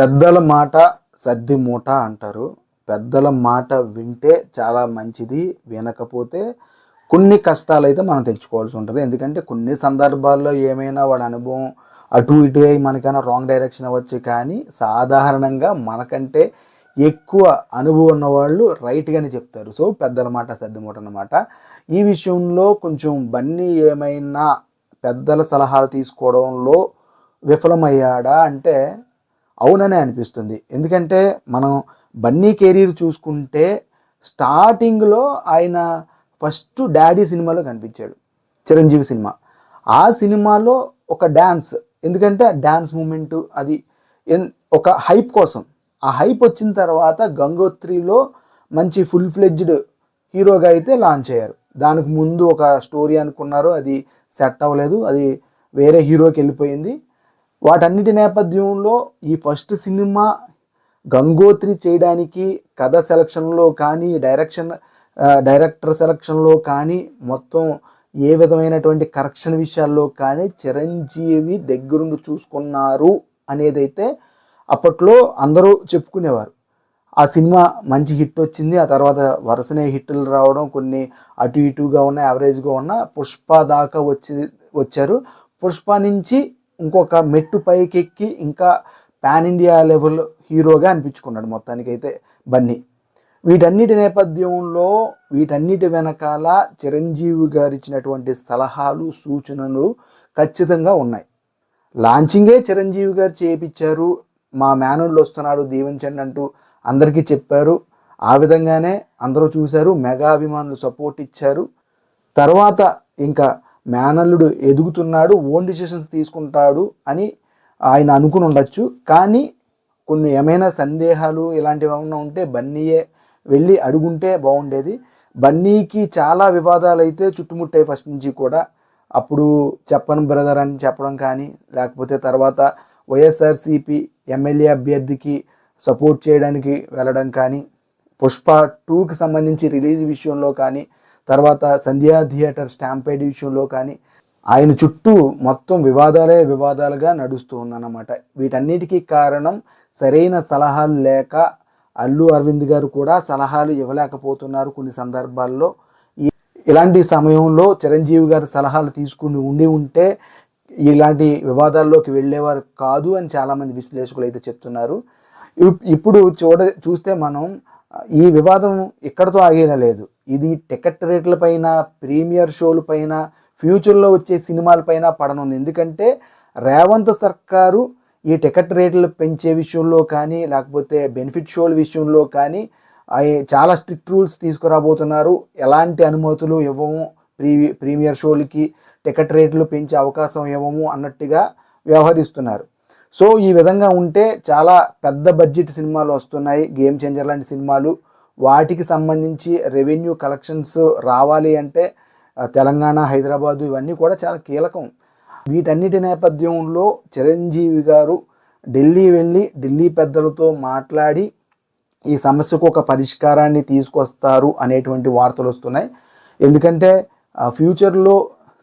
పెద్దల మాట సర్ది మూట అంటారు. పెద్దల మాట వింటే చాలా మంచిది వినకపోతే కొన్ని కష్టాలు అయితే మనం తెచ్చుకోవాల్సి ఉంటుంది. ఎందుకంటే కొన్ని సందర్భాల్లో ఏమైనా వాడి అనుభవం అటు ఇటు అయి మనకైనా రాంగ్ డైరెక్షన్ అవ్వచ్చు కానీ సాధారణంగా మనకంటే ఎక్కువ అనుభవం ఉన్న వాళ్ళు రైట్గానే చెప్తారు. సో పెద్దల మాట సర్దిమూట అన్నమాట. ఈ విషయంలో కొంచెం బన్నీ ఏమైనా పెద్దల సలహాలు తీసుకోవడంలో విఫలమయ్యాడా అంటే అవుననే అనిపిస్తుంది. ఎందుకంటే మనం బన్నీ కెరీర్ చూసుకుంటే స్టార్టింగ్లో ఆయన ఫస్ట్ డాడీ సినిమాలో కనిపించాడు. చిరంజీవి సినిమా. ఆ సినిమాలో ఒక డ్యాన్స్ ఎందుకంటే డ్యాన్స్ మూమెంట్ అది ఎన్- ఒక హైప్ కోసం. ఆ హైప్ వచ్చిన తర్వాత గంగోత్రిలో మంచి ఫుల్ ఫ్లెడ్జ్డ్ హీరోగా అయితే లాంచ్ అయ్యారు. దానికి ముందు ఒక స్టోరీ అనుకున్నారు అది సెట్ అవ్వలేదు అది వేరే హీరోకి వెళ్ళిపోయింది. వాటన్నిటి నేపథ్యంలో ఈ ఫస్ట్ సినిమా గంగోత్రి చేయడానికి కథ సెలక్షన్లో కానీ డైరెక్షన్ డైరెక్టర్ సెలక్షన్లో కానీ మొత్తం ఏ విధమైనటువంటి కరెక్షన్ విషయాల్లో కానీ చిరంజీవి దగ్గరుండి చూసుకున్నారు అనేదైతే అప్పట్లో అందరూ చెప్పుకునేవారు. ఆ సినిమా మంచి హిట్ వచ్చింది ఆ తర్వాత వరుసనే హిట్లు రావడం కొన్ని అటు ఇటుగా ఉన్న యావరేజ్గా ఉన్న పుష్ప దాకా వచ్చి వచ్చారు. పుష్ప నుంచి ఇంకొక మెట్టు పైకెక్కి ఇంకా పాన్ ఇండియా లెవెల్ హీరోగా అనిపించుకున్నాడు మొత్తానికైతే బన్నీ. వీటన్నిటి నేపథ్యంలో వీటన్నిటి వెనకాల చిరంజీవి గారు ఇచ్చినటువంటి సలహాలు సూచనలు ఖచ్చితంగా ఉన్నాయి. లాంచింగే చిరంజీవి గారు చేయించారు మా మేనల్లు వస్తున్నాడు దీవించండి అంటూ అందరికీ చెప్పారు. ఆ విధంగానే అందరూ చూశారు మెగా అభిమానులు సపోర్ట్ ఇచ్చారు. తర్వాత ఇంకా మేనల్లుడు ఎదుగుతున్నాడు ఓన్ డిసిషన్స్ తీసుకుంటాడు అని ఆయన అనుకుని ఉండొచ్చు. కానీ కొన్ని ఏమైనా సందేహాలు ఇలాంటివి ఏమైనా ఉంటే బన్నీయే వెళ్ళి అడుగుంటే బాగుండేది. బన్నీకి చాలా వివాదాలు అయితే చుట్టుముట్టాయి ఫస్ట్ నుంచి కూడా. అప్పుడు చెప్పను బ్రదర్ అని చెప్పడం కానీ లేకపోతే తర్వాత వైఎస్ఆర్సిపి ఎమ్మెల్యే అభ్యర్థికి సపోర్ట్ చేయడానికి వెళ్ళడం కానీ పుష్ప టూకి సంబంధించి రిలీజ్ విషయంలో కానీ తర్వాత సంధ్యా థియేటర్ స్టాంపేడ్ విషయంలో కానీ ఆయన చుట్టూ మొత్తం వివాదాలే వివాదాలుగా నడుస్తూ ఉందన్నమాట. వీటన్నిటికీ కారణం సరైన సలహాలు లేక అల్లు అరవింద్ గారు కూడా సలహాలు ఇవ్వలేకపోతున్నారు కొన్ని సందర్భాల్లో. ఇలాంటి సమయంలో చిరంజీవి గారు సలహాలు తీసుకుని ఉండి ఉంటే ఇలాంటి వివాదాల్లోకి వెళ్ళేవారు కాదు అని చాలామంది విశ్లేషకులు అయితే చెప్తున్నారు. ఇప్- ఇప్పుడు చూడ చూస్తే మనం ఈ వివాదం ఇక్కడతో ఆగేలా లేదు. ఇది టికెట్ రేట్ల పైన ప్రీమియర్ షోల పైన ఫ్యూచర్లో వచ్చే సినిమాలపైన పడనుంది. ఎందుకంటే రేవంత్ సర్కారు ఈ టికెట్ రేట్లు పెంచే విషయంలో కానీ లేకపోతే బెనిఫిట్ షోల విషయంలో కానీ చాలా స్ట్రిక్ట్ రూల్స్ తీసుకురాబోతున్నారు. ఎలాంటి అనుమతులు ఇవ్వము? ప్రీ ప్రీమియర్ షోలకి టికెట్ రేట్లు పెంచే అవకాశం ఇవ్వము అన్నట్టుగా వ్యవహరిస్తున్నారు. సో ఈ విధంగా ఉంటే చాలా పెద్ద బడ్జెట్ సినిమాలు వస్తున్నాయి. గేమ్ చేంజర్ లాంటి సినిమాలు. వాటికి సంబంధించి రెవెన్యూ కలెక్షన్స్ రావాలి అంటే తెలంగాణ హైదరాబాదు ఇవన్నీ కూడా చాలా కీలకం. వీటన్నిటి నేపథ్యంలో చిరంజీవి గారు ఢిల్లీ వెళ్ళి ఢిల్లీ పెద్దలతో మాట్లాడి ఈ సమస్యకు ఒక పరిష్కారాన్ని తీసుకొస్తారు అనేటువంటి వార్తలు వస్తున్నాయి. ఎందుకంటే ఫ్యూచర్లో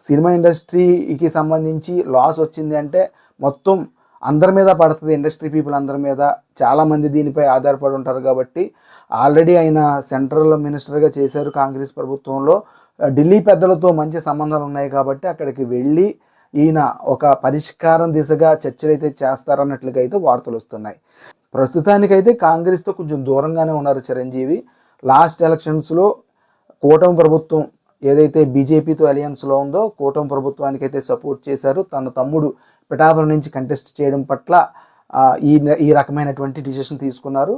సినిమా ఇండస్ట్రీకి సంబంధించి లాస్ వచ్చింది అంటే మొత్తం అందరి మీద పడుతుంది ఇండస్ట్రీ పీపుల్ అందరి మీద. చాలామంది దీనిపై ఆధారపడి ఉంటారు కాబట్టి ఆల్రెడీ ఆయన సెంట్రల్ మినిస్టర్గా చేశారు కాంగ్రెస్ ప్రభుత్వంలో. ఢిల్లీ పెద్దలతో మంచి సంబంధాలు ఉన్నాయి కాబట్టి అక్కడికి వెళ్ళి ఈయన ఒక పరిష్కారం దిశగా చర్చలు అయితే చేస్తారన్నట్లుగా అయితే వార్తలు వస్తున్నాయి. ప్రస్తుతానికైతే కాంగ్రెస్తో కొంచెం దూరంగానే ఉన్నారు చిరంజీవి. లాస్ట్ ఎలక్షన్స్లో కూటమి ప్రభుత్వం ఏదైతే బీజేపీతో అలయన్స్లో ఉందో కూటమి ప్రభుత్వానికి అయితే సపోర్ట్ చేశారు తన తమ్ముడు పిఠాపురం నుంచి కంటెస్ట్ చేయడం పట్ల ఈ ఈ రకమైనటువంటి డిసిషన్ తీసుకున్నారు.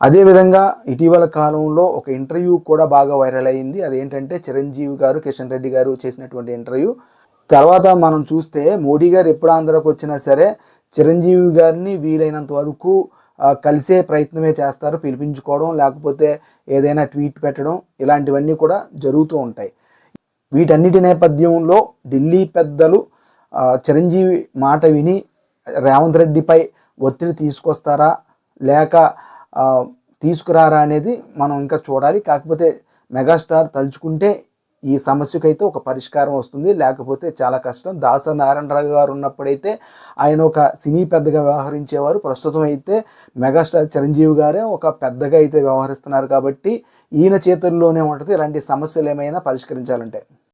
అదేవిధంగా ఇటీవల కాలంలో ఒక ఇంటర్వ్యూ కూడా బాగా వైరల్ అయింది. అదేంటంటే చిరంజీవి గారు కిషన్ రెడ్డి గారు చేసినటువంటి ఇంటర్వ్యూ. తర్వాత మనం చూస్తే మోడీ గారు ఎప్పుడు ఆంధ్రాకు వచ్చినా సరే చిరంజీవి గారిని వీలైనంత వరకు కలిసే ప్రయత్నమే చేస్తారు పిలిపించుకోవడం లేకపోతే ఏదైనా ట్వీట్ పెట్టడం ఇలాంటివన్నీ కూడా జరుగుతూ ఉంటాయి. వీటన్నిటి నేపథ్యంలో ఢిల్లీ పెద్దలు చిరంజీవి మాట విని రేవంత్ రెడ్డిపై ఒత్తిడి తీసుకొస్తారా లేక తీసుకురారా అనేది మనం ఇంకా చూడాలి. కాకపోతే మెగాస్టార్ తలుచుకుంటే ఈ సమస్యకైతే ఒక పరిష్కారం వస్తుంది. లేకపోతే చాలా కష్టం. దాస నారాయణరావు గారు ఉన్నప్పుడైతే ఆయన ఒక సినీ పెద్దగా వ్యవహరించేవారు. ప్రస్తుతం అయితే మెగాస్టార్ చిరంజీవి గారే ఒక పెద్దగా అయితే వ్యవహరిస్తున్నారు కాబట్టి ఈయన చేతుల్లోనే ఉంటుంది. ఇలాంటి సమస్యలు ఏమైనా పరిష్కరించాలంటే.